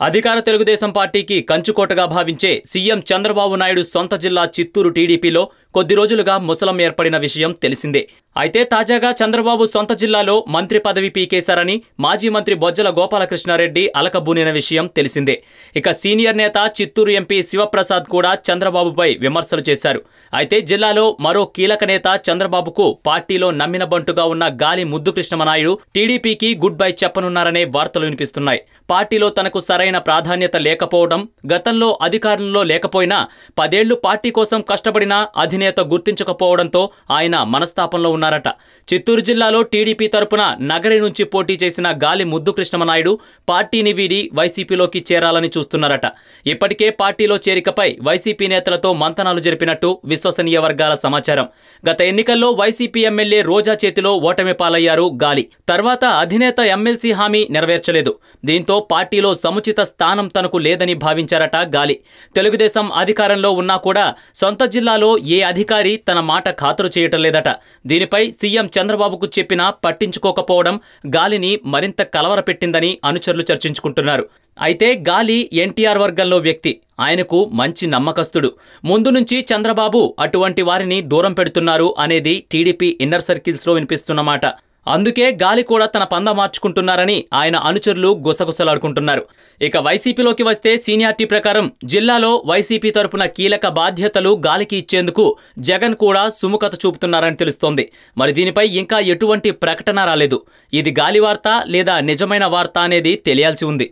అధికార తెలుగుదేశం పార్టీకి కంచుకోటగా భావించే సీఎం చంద్రబాబు నాయుడు సొంత జిల్లా చిత్తూరు టీడీపీలో కొద్ది రోజులుగా ముసలం ఏర్పడిన విషయం తెలిసిందే. అయితే తాజాగా చంద్రబాబు సొంత జిల్లాలో మంత్రి పదవి పీకేశారని మాజీ మంత్రి బొజ్జల గోపాలకృష్ణారెడ్డి అలకబూనిన విషయం తెలిసిందే. ఇక సీనియర్ నేత చిత్తూరు ఎంపీ శివప్రసాద్ కూడా చంద్రబాబుపై విమర్శలు చేశారు. అయితే జిల్లాలో మరో కీలక నేత చంద్రబాబుకు పార్టీలో నమ్మిన బంటుగా ఉన్న గాలి ముద్దు కృష్ణమనాయుడు టీడీపీకి గుడ్ బై చెప్పనున్నారనే వార్తలు వినిపిస్తున్నాయి. పార్టీలో తనకు సరైన ప్రాధాన్యత లేకపోవడం గతంలో అధికారంలో లేకపోయినా పదేళ్ళు పార్టీ కోసం కష్టపడిన అధినేత గుర్తించకపోవడంతో ఆయన మనస్తాపంలో ఉన్నారట. చిత్తూరు జిల్లాలో టీడీపీ తరపున నగరి నుంచి పోటీ చేసిన గాలి ముద్దు కృష్ణమనాయుడు పార్టీని వీడి వైసీపీలోకి చేరాలని చూస్తున్నారట. ఇప్పటికే పార్టీలో చేరికపై వైసీపీ నేతలతో మంతనాలు జరిపినట్టు విశ్వసనీయ వర్గాల సమాచారం. గత ఎన్నికల్లో వైసీపీ ఎమ్మెల్యే రోజా చేతిలో ఓటమి పాలయ్యారు గాలి. తర్వాత అధినేత ఎమ్మెల్సీ హామీ నెరవేర్చలేదు. దీంతో పార్టీలో సముచిత స్థానం తనకు లేదని భావించారట గాలి. తెలుగుదేశం అధికారంలో ఉన్నా కూడా సొంత జిల్లాలో ఏ అధికారి తన మాట ఖాతరు చేయటం లేదట. దీనిపై సీఎం చంద్రబాబుకు చెప్పినా పట్టించుకోకపోవడం గాలిని మరింత కలవరపెట్టిందని అనుచరులు చర్చించుకుంటున్నారు. అయితే గాలి ఎన్టీఆర్ వర్గంలో వ్యక్తి. ఆయనకు మంచి నమ్మకస్తుడు. ముందు నుంచి చంద్రబాబు అటువంటి వారిని దూరం పెడుతున్నారు అనేది టీడీపీ ఇన్నర్ సర్కిల్స్లో వినిపిస్తున్నమాట అందుకే గాలి కూడా తన పంద మార్చుకుంటున్నారని ఆయన అనుచరులు గుసగుసలాడుకుంటున్నారు. ఇక వైసీపీలోకి వస్తే సీనియార్టీ ప్రకారం జిల్లాలో వైసీపీ తరపున కీలక బాధ్యతలు గాలికి ఇచ్చేందుకు జగన్ కూడా సుముఖత చూపుతున్నారని తెలుస్తోంది. మరి దీనిపై ఇంకా ఎటువంటి ప్రకటన రాలేదు. ఇది గాలి వార్త లేదా నిజమైన వార్త అనేది తెలియాల్సి ఉంది.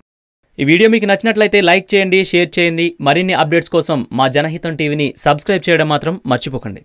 ఈ వీడియో మీకు నచ్చినట్లయితే లైక్ చేయండి షేర్ చేయండి. మరిన్ని అప్డేట్స్ కోసం మా జనహితం టీవీని సబ్స్క్రైబ్ చేయడం మాత్రం మర్చిపోకండి.